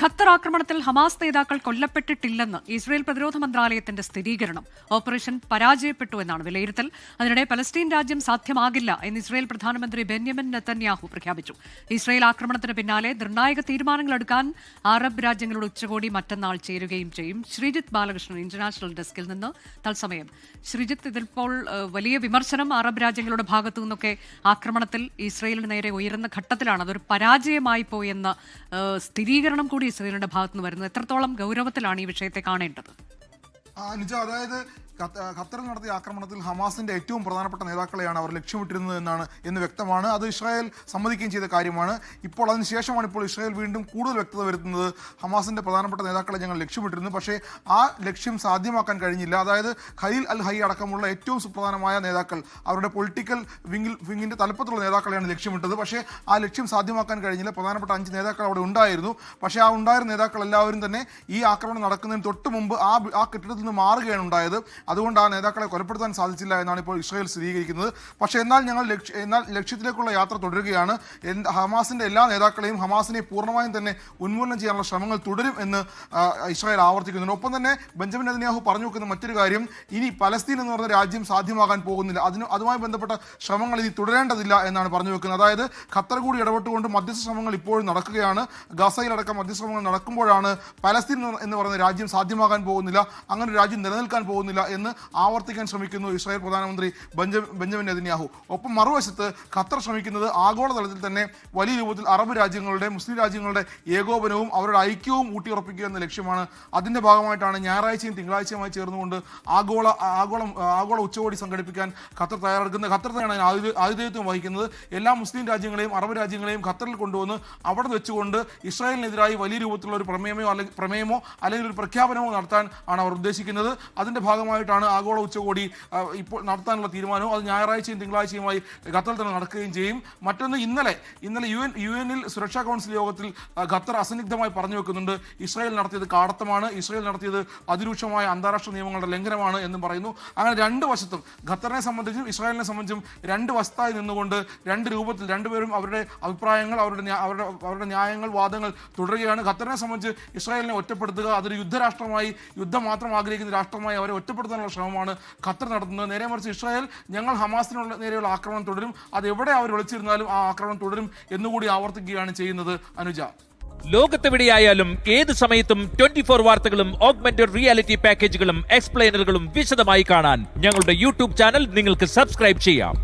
Qatar ആക്രമണത്തിൽ Hamas നേതാക്കൾ കൊല്ലപ്പെട്ടിട്ടില്ലെന്ന് Israel പ്രതിരോധ മന്ത്രാലയത്തിന്റെ സ്ഥിരീകരണം. ഓപ്പറേഷൻ പരാജയപ്പെട്ടു എന്നാണ് വിലയിരുത്തൽ. അതിനിടെ പലസ്തീൻ രാജ്യം സാധ്യമാകില്ല എന്ന് ഇസ്രയേൽ പ്രധാനമന്ത്രി ബെന്യമിൻ നെത്തന്യാഹു പ്രഖ്യാപിച്ചു. ഇസ്രയേൽ ആക്രമണത്തിന് പിന്നാലെ നിർണായക തീരുമാനങ്ങളെടുക്കാൻ അറബ് രാജ്യങ്ങളുടെ ഉച്ചകോടി മറ്റന്നാൾ ചേരുകയും ചെയ്യും. ശ്രീജിത്ത് ബാലകൃഷ്ണൻ ഇന്റർനാഷണൽ ഡെസ്കിൽ നിന്ന് തത്സമയം. ശ്രീജിത്ത് ഇതിപ്പോൾ വലിയ വിമർശനം അറബ് രാജ്യങ്ങളുടെ ഭാഗത്തു നിന്നൊക്കെ ആക്രമണത്തിൽ ഇസ്രയേലിന് നേരെ ഉയരുന്ന ഘട്ടത്തിലാണ് അതൊരു പരാജയമായി പോയെന്ന സ്ഥിരീകരണം കൂടി ഇസ്രയേലിന്റെ ഭാഗത്തു നിന്ന് വരുന്നത്? എത്രത്തോളം ഗൗരവത്തിലാണ് ഈ വിഷയത്തെ കാണേണ്ടത്? അനുജ അതായത് ഖത്ത- ഖത്തറിൽ നടത്തിയ ആക്രമണത്തിൽ ഹമാസിന്റെ ഏറ്റവും പ്രധാനപ്പെട്ട നേതാക്കളെയാണ് അവർ ലക്ഷ്യമിട്ടിരുന്നത് എന്നാണ് എന്ന് വ്യക്തമാണ്. അത് ഇസ്രായേൽ സമ്മതിക്കുകയും ചെയ്ത കാര്യമാണ്. ഇപ്പോൾ അതിനുശേഷമാണ് ഇപ്പോൾ ഇസ്രായേൽ വീണ്ടും കൂടുതൽ വ്യക്തത വരുത്തുന്നത്. ഹമാസിന്റെ പ്രധാനപ്പെട്ട നേതാക്കളെ ഞങ്ങൾ ലക്ഷ്യമിട്ടിരുന്നു. പക്ഷേ ആ ലക്ഷ്യം സാധ്യമാക്കാൻ കഴിഞ്ഞില്ല. അതായത് ഖലീൽ അൽ ഹൈ അടക്കമുള്ള ഏറ്റവും സുപ്രധാനമായ നേതാക്കൾ അവരുടെ പൊളിറ്റിക്കൽ വിങ്ങിൽ വിങ്ങിന്റെ തലപ്പത്തുള്ള നേതാക്കളെയാണ് ലക്ഷ്യമിട്ടത്. പക്ഷേ ആ ലക്ഷ്യം സാധ്യമാക്കാൻ കഴിഞ്ഞില്ല. പ്രധാനപ്പെട്ട അഞ്ച് നേതാക്കൾ അവിടെ ഉണ്ടായിരുന്നു. പക്ഷേ ആ ഉണ്ടായിരുന്ന നേതാക്കൾ എല്ലാവരും തന്നെ ഈ ആക്രമണം നടക്കുന്നതിന് തൊട്ട് മുമ്പ് ആ ആ കെട്ടിടത്തിൽ നിന്ന് മാറുകയാണ് ഉണ്ടായത്. അതുകൊണ്ട് ആ നേതാക്കളെ കൊലപ്പെടുത്താൻ സാധിച്ചില്ല എന്നാണ് ഇപ്പോൾ ഇസ്രായേൽ സ്ഥിരീകരിക്കുന്നത്. പക്ഷേ എന്നാൽ ഞങ്ങൾ ലക്ഷ്യ എന്നാൽ ലക്ഷ്യത്തിലേക്കുള്ള യാത്ര തുടരുകയാണ്. ഹമാസിന്റെ എല്ലാ നേതാക്കളെയും ഹമാസിനെ പൂർണമായും തന്നെ ഉന്മൂലനം ചെയ്യാനുള്ള ശ്രമങ്ങൾ തുടരും എന്ന് ഇസ്രായേൽ ആവർത്തിക്കുന്നുണ്ട്. ഒപ്പം തന്നെ ബെഞ്ചമിൻ നെതന്യാഹു പറഞ്ഞു വെക്കുന്ന മറ്റൊരു കാര്യം ഇനി പലസ്തീൻ എന്ന് പറഞ്ഞ രാജ്യം സാധ്യമാകാൻ പോകുന്നില്ല. അതിന് അതുമായി ബന്ധപ്പെട്ട ശ്രമങ്ങൾ ഇനി തുടരേണ്ടതില്ല എന്നാണ് പറഞ്ഞു വെക്കുന്നത്. അതായത് ഖത്തർ കൂടി ഇടപെട്ടുകൊണ്ട് മധ്യസ്ഥ ശ്രമങ്ങൾ ഇപ്പോഴും നടക്കുകയാണ്. ഗസയിലടക്കം മധ്യസ്ഥ ശ്രമങ്ങൾ നടക്കുമ്പോഴാണ് പലസ്തീൻ എന്ന് പറയുന്ന രാജ്യം സാധ്യമാകാൻ പോകുന്നില്ല. അങ്ങനെ രാജ്യം നിലനിൽക്കാൻ പോകുന്നില്ല എന്ന് ആവർത്തിക്കാൻ ശ്രമിക്കുന്നു ഇസ്രായേൽ പ്രധാനമന്ത്രി ബെഞ്ച ബെഞ്ചമിൻ നെതിന്യാഹു. ഒപ്പം മറുവശത്ത് ഖത്തർ ശ്രമിക്കുന്നത് ആഗോളതലത്തിൽ തന്നെ വലിയ രൂപത്തിൽ അറബ് രാജ്യങ്ങളുടെ മുസ്ലിം രാജ്യങ്ങളുടെ ഏകോപനവും അവരുടെ ഐക്യവും ഊട്ടിയുറപ്പിക്കുക എന്ന ലക്ഷ്യമാണ്. അതിന്റെ ഭാഗമായിട്ടാണ് ഞായറാഴ്ചയും തിങ്കളാഴ്ചയുമായി ചേർന്നുകൊണ്ട് ആഗോള ആഗോള ആഗോള ഉച്ചകോടി സംഘടിപ്പിക്കാൻ ഖത്തർ തയ്യാറെടുക്കുന്നത്. ഖത്തർ തന്നെയാണ് അതിന് ആതിഥേ- ആതിഥേയത്വം വഹിക്കുന്നത്. എല്ലാ മുസ്ലിം രാജ്യങ്ങളെയും അറബ് രാജ്യങ്ങളെയും ഖത്തറിൽ കൊണ്ടുവന്ന് അവിടെ വെച്ചുകൊണ്ട് ഇസ്രായേലിനെതിരായി വലിയ രൂപത്തിലുള്ള ഒരു പ്രമേയമോ അല്ലെങ്കിൽ പ്രമേയമോ അല്ലെങ്കിൽ ഒരു പ്രഖ്യാപനമോ നടത്താൻ ആണ് അവർ ഉദ്ദേശിക്കുന്നത്. അതിന്റെ ഭാഗമായിട്ടാണ് ആഗോള ഉച്ചകോടി ഇപ്പോൾ നടത്താനുള്ള തീരുമാനവും അത് ഞായറാഴ്ചയും തിങ്കളാഴ്ചയുമായി ഖത്തറിൽ തന്നെ നടക്കുകയും ചെയ്യും. മറ്റൊന്ന് ഇന്നലെ ഇന്നലെ യു എൻ യു എനിൽ സുരക്ഷാ കൗൺസിൽ യോഗത്തിൽ ഖത്തർ അസന്നിഗ്ധമായി പറഞ്ഞു വെക്കുന്നുണ്ട്. ഇസ്രായേൽ നടത്തിയത് കാടത്തമാണ്. ഇസ്രായേൽ നടത്തിയത് അതിരൂക്ഷമായ അന്താരാഷ്ട്ര നിയമങ്ങളുടെ ലംഘനമാണ് എന്നും പറയുന്നു. അങ്ങനെ രണ്ട് വശത്തും ഖത്തറിനെ സംബന്ധിച്ചും ഇസ്രായേലിനെ സംബന്ധിച്ചും രണ്ട് വശത്തായി നിന്നുകൊണ്ട് രണ്ട് രൂപത്തിൽ രണ്ടുപേരും അവരുടെ അഭിപ്രായങ്ങൾ അവരുടെ അവരുടെ അവരുടെ ന്യായങ്ങൾ വാദങ്ങൾ തുടരുകയാണ്. ഖത്തറിനെ സംബന്ധിച്ച് ഇസ്രായേലിനെ ഒറ്റപ്പെടുത്തുക അതൊരു യുദ്ധരാഷ്ട്രമായി യുദ്ധം മാത്രം ആഗ്രഹിക്കുന്ന രാഷ്ട്രമായി അവരെ ഒറ്റപ്പെടുത്താനുള്ള ശ്രമമാണ് ഖത്തർ നടത്തുന്നത്. നേരെ മറിച്ച് ഇസ്രായേൽ ഞങ്ങൾ ഹമാസിനുള്ള നേരെയുള്ള ആക്രമണം തുടരും. അത് എവിടെ അവർ വിളിച്ചിരുന്നാലും ആ ആക്രമണം തുടരും എന്നുകൂടി ആവർത്തിക്കുകയാണ് ചെയ്യുന്നത് അനുജ. ലോകത്തെവിടെയായാലും ഏത് സമയത്തും ട്വന്റി ഫോർ വാർത്തകളും ഓഗ്മെന്റഡ് റിയാലിറ്റി പാക്കേജുകളും എക്സ്പ്ലെയിനറുകളും വിശദമായി കാണാൻ ഞങ്ങളുടെ യൂട്യൂബ് ചാനൽ നിങ്ങൾക്ക് സബ്സ്ക്രൈബ് ചെയ്യാം.